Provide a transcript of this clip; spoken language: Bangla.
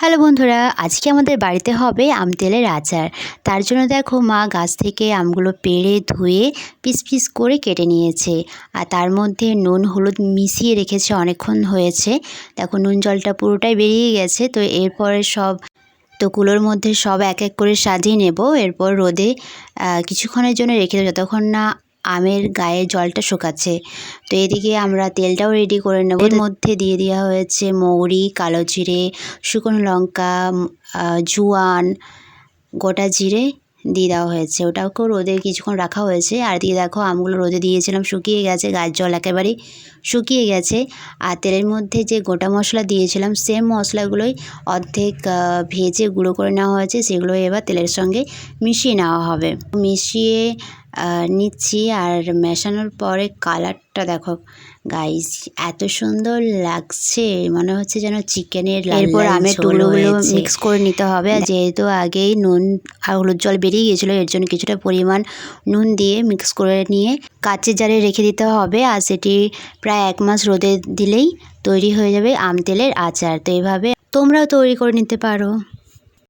হ্যালো বন্ধুরা, আজকে আমাদের বাড়িতে হবে আম তেলের আচার। তার জন্য দেখো মা গাছ থেকে আমগুলো পেড়ে ধুয়ে পিস পিস করে কেটে নিয়েছে। আর তার মধ্যে নুন, হলুদ মিশিয়ে রেখেছে, অনেকক্ষণ হয়েছে। দেখো নুন জলটা পুরোটাই বেরিয়ে গেছে, তো এরপরে সব তো কুলোর মধ্যে সব এক এক করে সাজিয়ে নেব। এরপর রোদে কিছুক্ষণের জন্য রেখে দেবো, যতক্ষণ না আমের গায়ে জলটা শুকাচ্ছে। তো এদিকে আমরা তেলটাও রেডি করে নেব। এর মধ্যে দিয়ে দেওয়া হয়েছে মৌরি, কালো জিরে, শুকনো লঙ্কা জুয়ান, গোটা জিরে দিয়ে দেওয়া হয়েছে। ওটাকেও রোদে কিছুক্ষণ রাখা হয়েছে। আর দিয়ে দেখো আমগুলো রোদে দিয়েছিলাম, শুকিয়ে গেছে। গাছ জল একেবারেই শুকিয়ে গেছে। আর তেলের মধ্যে যে গোটা মশলা দিয়েছিলাম সেম মশলাগুলোই অর্ধেক ভেজে গুঁড়ো করে নেওয়া হয়েছে। সেগুলো এবার তেলের সঙ্গে মিশিয়ে নেওয়া হবে। মিশিয়ে নিচ্ছি আর মেশানোর পরে কালারটা দেখো। গাইস এত সুন্দর লাগছে। মনে হচ্ছে যেন চিকেনের এরপর আমের টুকরোগুলো মিক্স করে নিতে হবে। আর যেহেতু আগেই নুন আর হলুদ জল বেরিয়ে গিয়েছিল এর জন্য কিছুটা পরিমাণ নুন দিয়ে মিক্স করে নিয়ে কাচের জারে রেখে দিতে হবে। আর সেটি প্রায় এক মাস রোদে দিলেই তৈরি হয়ে যাবে আম তেলের আচার। তো এইভাবে তোমরাও তৈরি করে নিতে পারো।